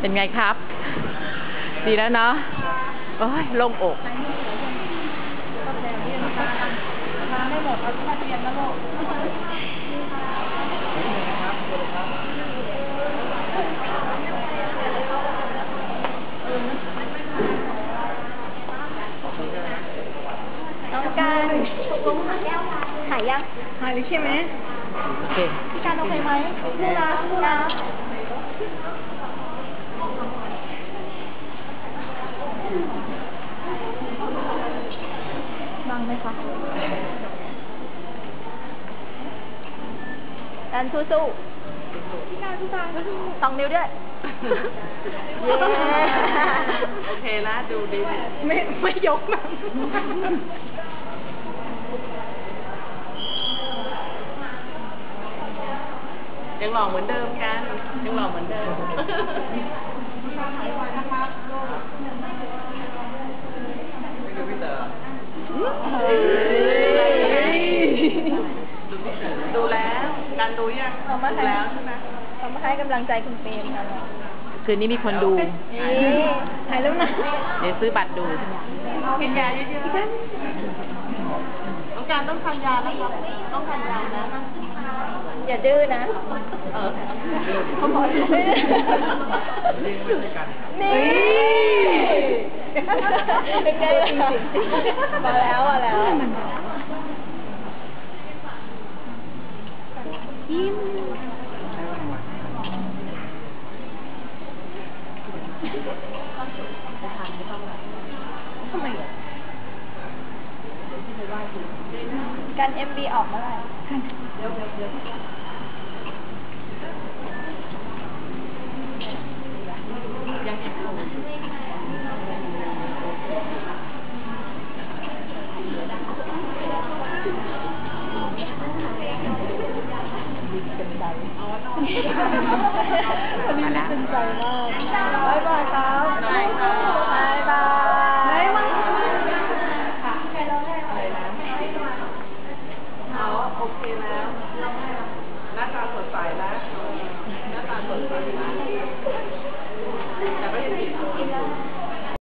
เป็นไงครับ ดีแล้วเนาะโอ้ยโล่งอกมาไม่หมดเอาที่มาเรียนนะลูกน้องการตกลงหาแก้วหายยังหายเลยใช่ไหมโอเคพี่การโอเคไหมนี่นะนี่นะบังไหม คะการสู้ๆพี่การสู้ๆสองนิ้วด้วย เย้ โอเคนะ ดูดี ไม่ไม่ยกนะยังหล่อเหมือนเดิมกัน ยังหล่อเหมือนเดิม ดูยังเอามาดูให้ แล้วใช่ไหมเอามาให้กำลังใจคุณเฟรมค่ะคืนนี้มีคนดูเอ๊ะหายแล้วนะเดี๋ยวซื้อบัตรดู กินยาเยอะๆต้องการต้องทานยาแล้วครับต้องทานยานะอย่าดื้อนะเออเขาบอกดื้อนี่เป็นไงล่ะมาแล้วมาแล้ว ยิ้มทำไมอะการเอ็มบีออกเมื่อไหร่ วันนี้ดีใจมากบายบายครับบายบายบายบายโอเคแล้วหน้าตาสดใสแล้วหน้าตาสดใสแล้ว